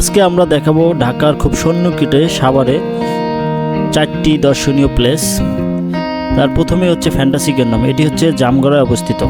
আজকে আমরা দেখাবো ঢাকার খুব সন্নিকটে সাভারে চারটি দর্শনীয় প্লেস তার প্রথমে হচ্ছে ফ্যান্টাসি নাম এটি হচ্ছে জামগড়ায় অবস্থিত।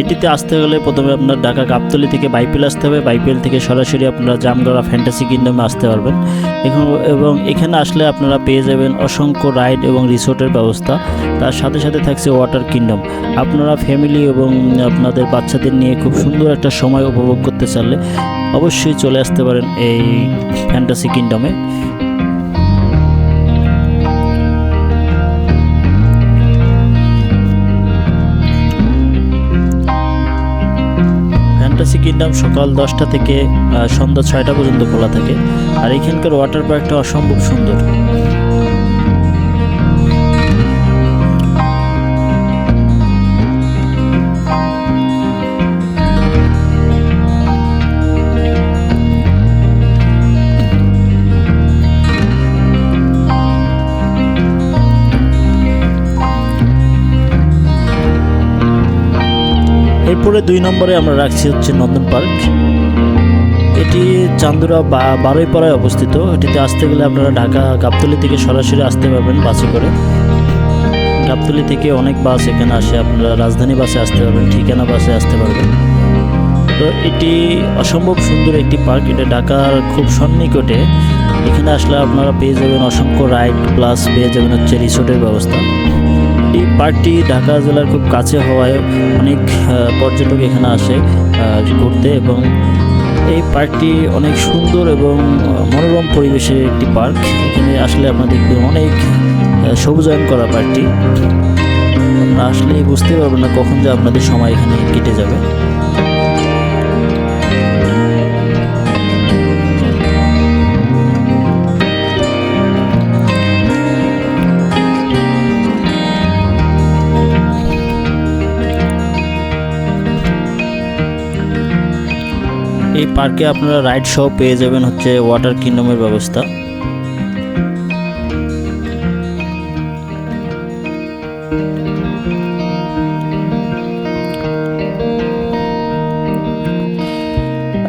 এটিতে আসতে গেলে প্রথমে আপনার ঢাকা গাবতলি থেকে বাইপেল আসতে হবে। বাইপেল থেকে সরাসরি আপনারা জামগড়া ফ্যান্টাসি কিংডমে আসতে পারবেন। এখন এবং এখানে আসলে আপনারা পেয়ে যাবেন অসংখ্য রাইড এবং রিসোর্টের ব্যবস্থা। তার সাথে সাথে থাকছে ওয়াটার কিংডম। আপনারা ফ্যামিলি এবং আপনাদের বাচ্চাদের নিয়ে খুব সুন্দর একটা সময় উপভোগ করতে চাইলে অবশ্যই চলে আসতে পারেন এই ফ্যান্টাসি কিংডমে। কিংডম সকাল দশটা থেকে সন্ধ্যা ছয়টা পর্যন্ত খোলা থাকে। আর এখানকার ওয়াটার পার্কটা অসম্ভব সুন্দর। দুই নম্বরে আমরা রাখছি হচ্ছে নন্দন পার্ক। এটি চান্দুরা বা বারোইপাড়ায় অবস্থিত। এটিতে আসতে গেলে আপনারা ঢাকা গাবতলি থেকে সরাসরি আসতে পারবেন বাসে করে। গাবতলি থেকে অনেক বাস এখানে আসে, আপনারা রাজধানী বাসে আসতে পারবেন, ঠিকানা বাসে আসতে পারবেন। তো এটি অসম্ভব সুন্দর একটি পার্ক, এটা ঢাকার খুব সন্নিকটে। এখানে আসলে আপনারা পেয়ে যাবেন অসংখ্য রাইড প্লাস পেয়ে যাবেন হচ্ছে রিসোর্টের ব্যবস্থা। পার্কটি ঢাকা জেলার খুব কাছে হওয়ায় অনেক পর্যটক এখানে আসে ঘুরতে এবং এই পার্কটি অনেক সুন্দর এবং মনোরম পরিবেশের একটি পার্ক। এখানে আসলে আপনারা দেখবেন অনেক সবুজায়ন করা পার্কটি। আপনারা আসলেই বুঝতে পারবেন না কখন যে আপনাদের সময় এখানে কেটে যাবে। এই পার্কে আপনারা রাইড সহ পেয়ে যাবেন হচ্ছে ওয়াটার কিংডমের ব্যবস্থা।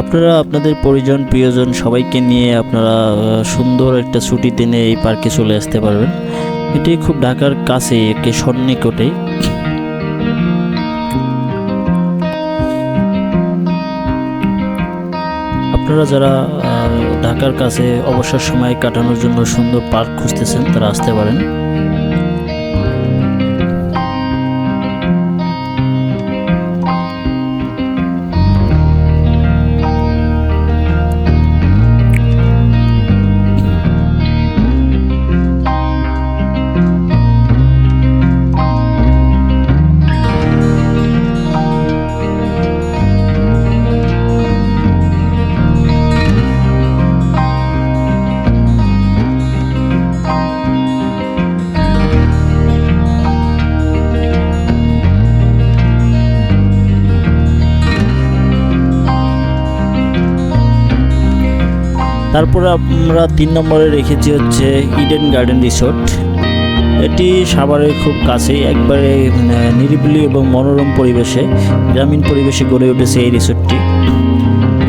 আপনারা, আপনাদের পরিজন, প্রিয়জন সবাইকে নিয়ে আপনারা সুন্দর একটা ছুটি দিনে এই পার্কে চলে আসতে পারবেন। এটি খুব ঢাকার কাছে একটি সন্নিকটেই আপনারা যারা ঢাকার কাছে অবসর সময় কাটানোর জন্য সুন্দর পার্ক খুঁজতেছেন তারা আসতে পারেন। তারপরে আমরা তিন নম্বরে রেখেছি হচ্ছে ইডেন গার্ডেন রিসোর্ট এটি সাভারের খুব কাছেই একবারে মানে, নিরিবিলি এবং মনোরম পরিবেশে গ্রামীণ পরিবেশে গড়ে উঠেছে এই রিসোর্টটি।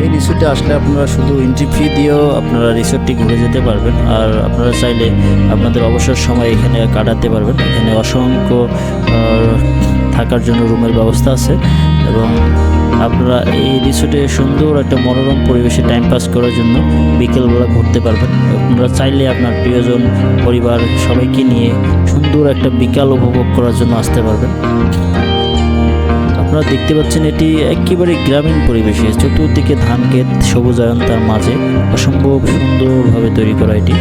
এই রিসোর্টে আসলে আপনারা শুধু এন্ট্রি ফি দিয়েও আপনারা রিসোর্টটি ঘুরে যেতে পারবেন আর আপনারা চাইলে আপনাদের অবসর সময় এখানে কাটাতে পারবেন। এখানে অসংখ্য থাকার জন্য রুমের ব্যবস্থা আছে। এবং আপনারা এই রিসোর্টে সুন্দর একটা মনোরম পরিবেশে টাইম পাস করার জন্য বিকেলবেলা ঘুরতে পারবেন। আপনারা চাইলে আপনার প্রিয়জন, পরিবার সবাইকে নিয়ে সুন্দর একটা বিকাল উপভোগ করার জন্য আসতে পারবেন। আপনারা দেখতে পাচ্ছেন এটি একেবারে গ্রামীণ পরিবেশে। চতুর্দিকে ধান ক্ষেত সবুজায়ন তার মাঝে। অসম্ভব সুন্দরভাবে তৈরি করা এটি।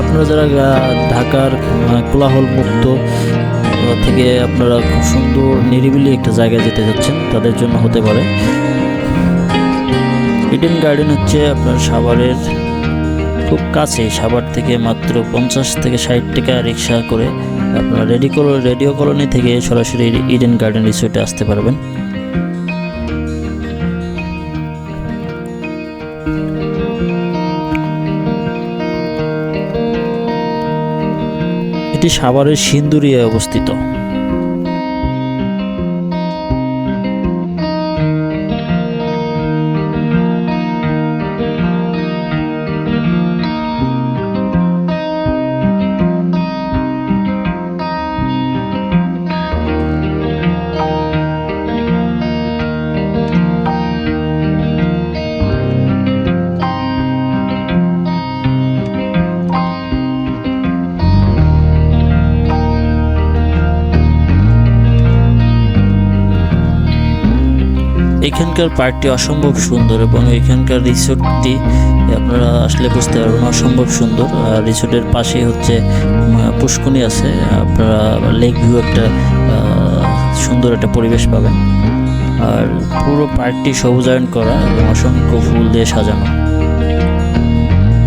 আপনারা যারা ঢাকার কোলাহল মুক্ত আহ, থেকে আপনারা খুব সুন্দর নিরিবিলি একটা জায়গায় যেতে যাচ্ছেন তাদের জন্য হতে পারে। ইডেন গার্ডেন হচ্ছে আপনার সাভারের খুব কাছে সাভার থেকে মাত্র পঞ্চাশ থেকে ষাট টাকা রিক্সা করে। আপনারা রেডি রেডিও কলোনি থেকে সরাসরি ইডেন গার্ডেন রিসোর্টে আসতে পারবেন। এটি সাভারের সিন্দুরিয়ায় অবস্থিত। এখানকার পার্কটি অসম্ভব সুন্দর এবং এখানকার রিসোর্টটি আপনারা আসলে বুঝতে পারবেন অসম্ভব সুন্দর। রিসোর্টের পাশেই হচ্ছে পুষ্কুনি আছে। আপনারা লেক ভিউ একটা সুন্দর একটা পরিবেশ পাবেন। আর পুরো পার্কটি সবুজায়ন করা এবং অসংখ্য ফুল দিয়ে সাজানো।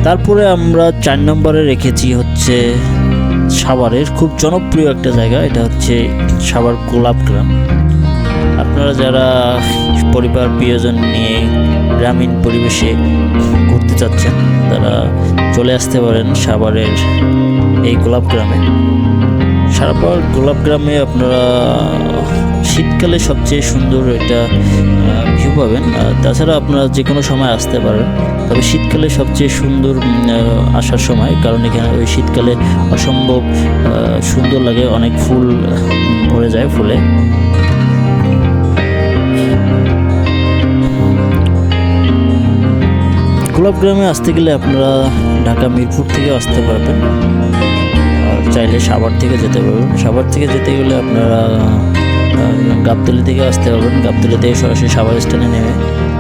তারপরে আমরা চার নম্বরে রেখেছি হচ্ছে সাভারের খুব জনপ্রিয় একটা জায়গা। এটা হচ্ছে সাভার গোলাপ গ্রাম। আপনারা যারা পরিবার, প্রিয়জন নিয়ে গ্রামীণ পরিবেশে ঘুরতে চাচ্ছেন, তারা চলে আসতে পারেন সাভারের এই গোলাপ গ্রামে। সারাবার গোলাপ গ্রামে আপনারা শীতকালে সবচেয়ে সুন্দর একটা ভিউ পাবেন। তাছাড়া আপনারা যে কোনো সময় আসতে পারেন। তবে শীতকালে সবচেয়ে সুন্দর আসার সময়, কারণ এখানে ওই শীতকালে অসম্ভব সুন্দর লাগে। অনেক ফুল ভরে যায় ফুলে। গোলাপ গ্রামে আসতে গেলে আপনারা ঢাকা মিরপুর থেকে আসতে পারবেন। আর চাইলে সাভার থেকে যেতে পারবেন। সাভার থেকে যেতে গেলে আপনারা গাবতলি থেকে আসতে পারবেন। গাবতলি থেকে সরাসরি সাভার স্ট্যান্ডে নেমে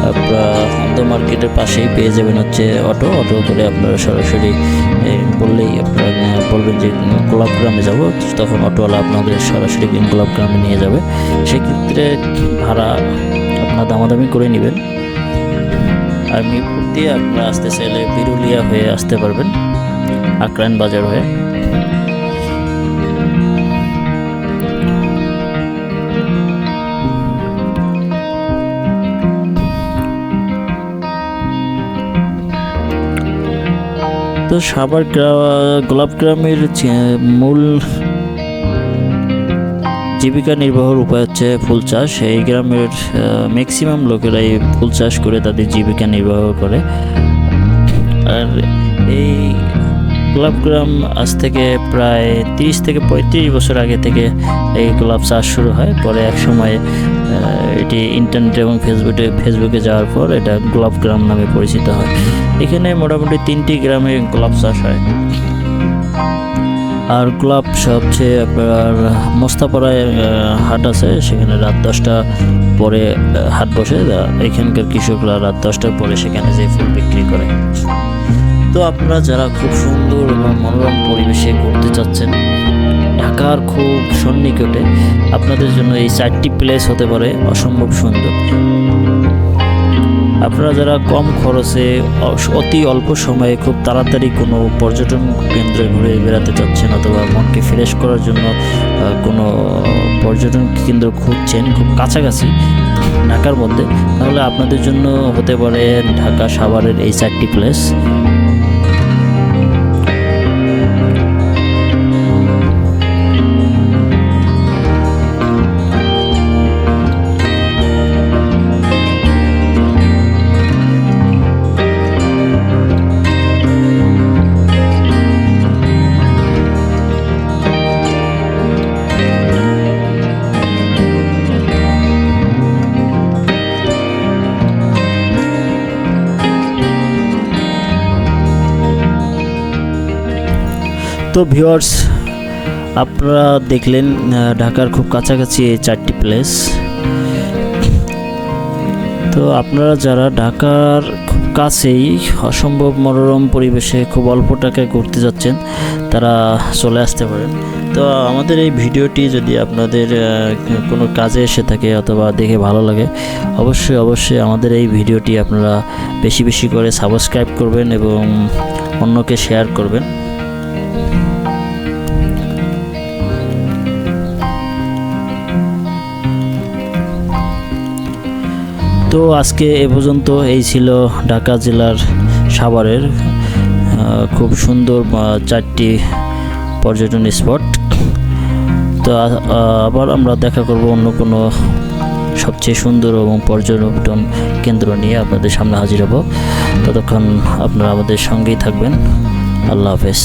আপনারা অন্ত মার্কেটের পাশেই পেয়ে যাবেন হচ্ছে অটো। অটো করে আপনারা সরাসরি বললেই আপনারা বলবেন যে গোলাপ গ্রামে যাব, তখন অটোওয়ালা আপনাদের সরাসরি গোলাপ গ্রামে নিয়ে যাবে। সেক্ষেত্রে ভাড়া আপনার দামাদামি করে নেবেন। আর মিরপুর দিয়ে আপনারা আসতে চাইলে বিরুলিয়া হয়ে আসতে পারবেন আকরাইন বাজার হয়ে। সাভার গ্রা- গোলাপ গ্রামের যে- মূল জীবিকা নির্বাহের উপায় হচ্ছে ফুল চাষ। এই গ্রামের ম্যাক্সিমাম লোকেরাই ফুল চাষ করে তাদের জীবিকা নির্বাহ করে। আর এই গোলাপ গ্রাম আজ থেকে প্রায় তিরিশ থেকে পঁয়ত্রিশ বছর আগে থেকে এই গোলাপ চাষ শুরু হয়। পরে এক সময় এটি ইন্টারনেট এবং ফেসবুকে ফেসবুকে যাওয়ার পর এটা গোলাপ গ্রাম নামে পরিচিত হয়। এখানে মোটামুটি তিনটি গ্রামে গোলাপ চাষ হয়। আর গোলাপ সবচেয়ে আপনার মোস্তাপাড়ায় হাট আছে। সেখানে রাত দশটা পরে হাট বসে। এখানকার কৃষকরা রাত দশটার পরে সেখানে যে ফুল বিক্রি করে। তো আপনারা যারা খুব সুন্দর এবং মনোরম পরিবেশে ঘুরতে চাচ্ছেন, ঢাকার খুব সন্নিকটে আপনাদের জন্য এই চারটি প্লেস হতে পারে অসম্ভব সুন্দর। আপনারা যারা কম খরচে অতি অল্প সময়ে খুব তাড়াতাড়ি কোনো পর্যটন কেন্দ্রে ঘুরে বেড়াতে চাচ্ছেন অথবা মনকে ফ্রেশ করার জন্য কোনো পর্যটন কেন্দ্র খুঁজছেন খুব কাছাকাছি, ঢাকার মধ্যে, তাহলে আপনাদের জন্য হতে পারে ঢাকা সাভারের এই চারটি প্লেস তো ভিউয়ার্স, আপনারা দেখলেন ঢাকার খুব কাছাকাছি এই চারটি প্লেস তো আপনারা যারা ঢাকার খুব কাছেই অসম্ভব মনোরম পরিবেশে খুব অল্প টাকায় ঘুরতে যাচ্ছেন, তারা চলে আসতে পারেন। তো আমাদের এই ভিডিওটি যদি আপনাদের কোনো কাজে এসে থাকে অথবা দেখে ভালো লাগে, অবশ্যই অবশ্যই আমাদের এই ভিডিওটি আপনারা বেশি বেশি করে সাবস্ক্রাইব করবেন এবং অন্যকে শেয়ার করবেন। তো আজকে এ পর্যন্ত এই ছিল ঢাকা জেলার সাভারের খুব সুন্দর চারটি পর্যটন স্পট। তো আবার আমরা দেখা করব অন্য কোনো সবচেয়ে সুন্দর এবং পর্যটন কেন্দ্র নিয়ে আপনাদের সামনে হাজির হব। ততক্ষণ আপনারা আমাদের সঙ্গেই থাকবেন। আল্লাহ হাফেজ।